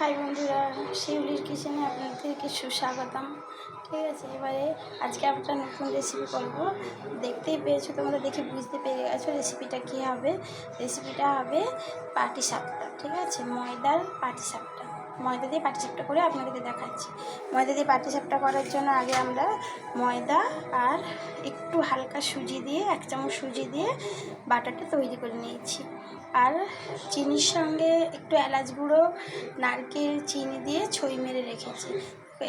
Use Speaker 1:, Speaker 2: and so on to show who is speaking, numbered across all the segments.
Speaker 1: High বন্ধুরা, শিউলির কিচেনে আপনাদেরকে সুস্বাগতম। ঠিক আছে, এবারে আজকে একটা নতুন রেসিপি করব। দেখতেই পেয়েছ তোমরা, দেখে বুঝতে পেরে গেছো রেসিপিটা কী হবে। রেসিপিটা হবে পাটি সাপটা ঠিক আছে? ময়দার পাটি সাপটা ময়দা দিয়ে পাটি সাপটা করে আপনাদেরকে দেখাচ্ছি। ময়দা দিয়ে পাটি সাপটা করার জন্য আগে আমরা ময়দা আর একটু হালকা সুজি দিয়ে, এক চামচ সুজি দিয়ে বাটারটা তৈরি করে নিয়েছি। আর চিনির সঙ্গে একটু এলাচ গুঁড়ো, নারকেল চিনি দিয়ে ছই মেরে রেখেছি।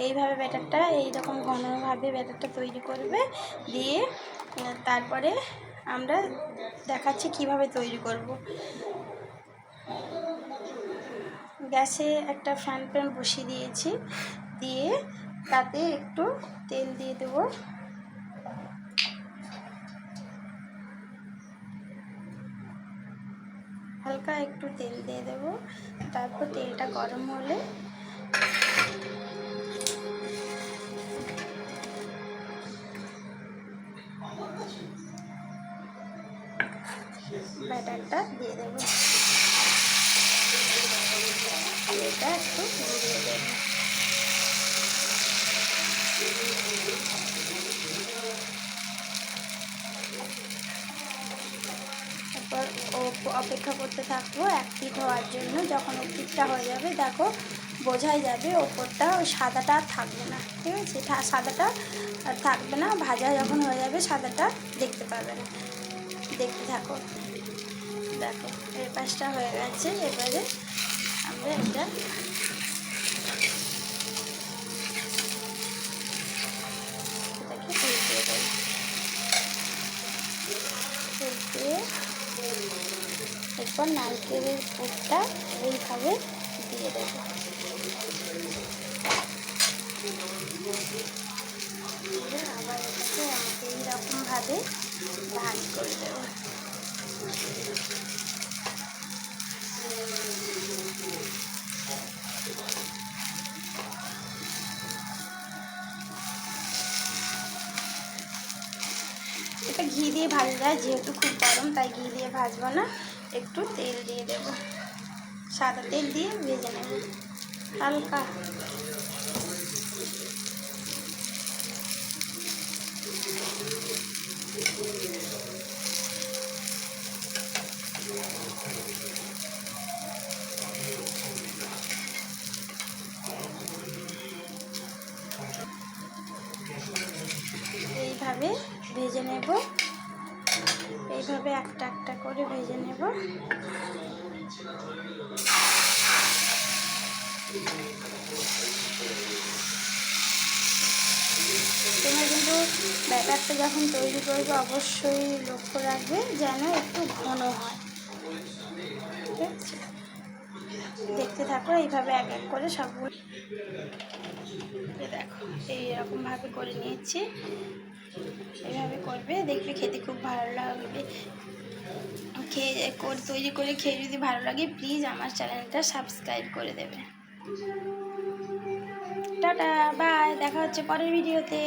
Speaker 1: এইভাবে ব্যাটারটা, এইরকম ঘনভাবে ব্যাটারটা তৈরি করবে দিয়ে, তারপরে আমরা দেখাচ্ছি কীভাবে তৈরি করব। গ্যাসে একটা ফ্যান প্যান বসিয়ে দিয়েছি, দিয়ে তাতে একটু তেল দিয়ে দেবো। হালকা একটু তেল দিয়ে দেবো। তারপর তেলটা গরম হলে ব্যাটারটা দিয়ে দেবো। এটা একটু ঘুরিয়ে দেবো তারপর ও অপেক্ষা করতে থাকব, এক পিঠ হওয়ার জন্য যখন ও পিঠটা হয়ে যাবে, দেখো বোঝাই যাবে ওপরটা ওই সাদাটা আর থাকবে না, ঠিক আছে? সাদাটা থাকবে না, ভাজা যখন হয়ে যাবে সাদাটা দেখতে পাবে না। দেখতে থাকো। দেখো এর পাশটা হয়ে গেছে, এবারে আমরা এটা এটাকে উল্টিয়ে দেবো উল্টিয়ে এরপর নারকেলের পুরটা এইভাবে দিয়ে দেবো। আবার এটাকে এইরকমভাবে ভাজ করে দেবো। এটা ঘি দিয়ে ভাজা যায় যেহেতু খুব গরম, তাই ঘি দিয়ে ভাজবো না। একটু তেল দিয়ে দেব। সাদা তেল দিয়ে ভেজে নেব। হালকা। এইভাবে ভেজে নেব। এইভাবে একটা একটা করে ভেজে নেব। তোমরা কিন্তু ব্যাপারটা যখন তৈরি করবে, অবশ্যই লক্ষ্য রাখবে যেন একটু ঘন হয়। ঠিক আছে? দেখতে থাকো, এইভাবে এক এক করে সবগুলো। এই দেখো, এইরকমভাবে করে নিয়েছি। এইভাবে করবে, দেখবে খেতে খুব ভালো লাগবে। খেয়ে তৈরি করে খেয়ে যদি ভালো লাগে প্লিজ আমার চ্যানেলটা সাবস্ক্রাইব করে দেবে। টাটা বাই দেখা হচ্ছে পরের ভিডিওতে।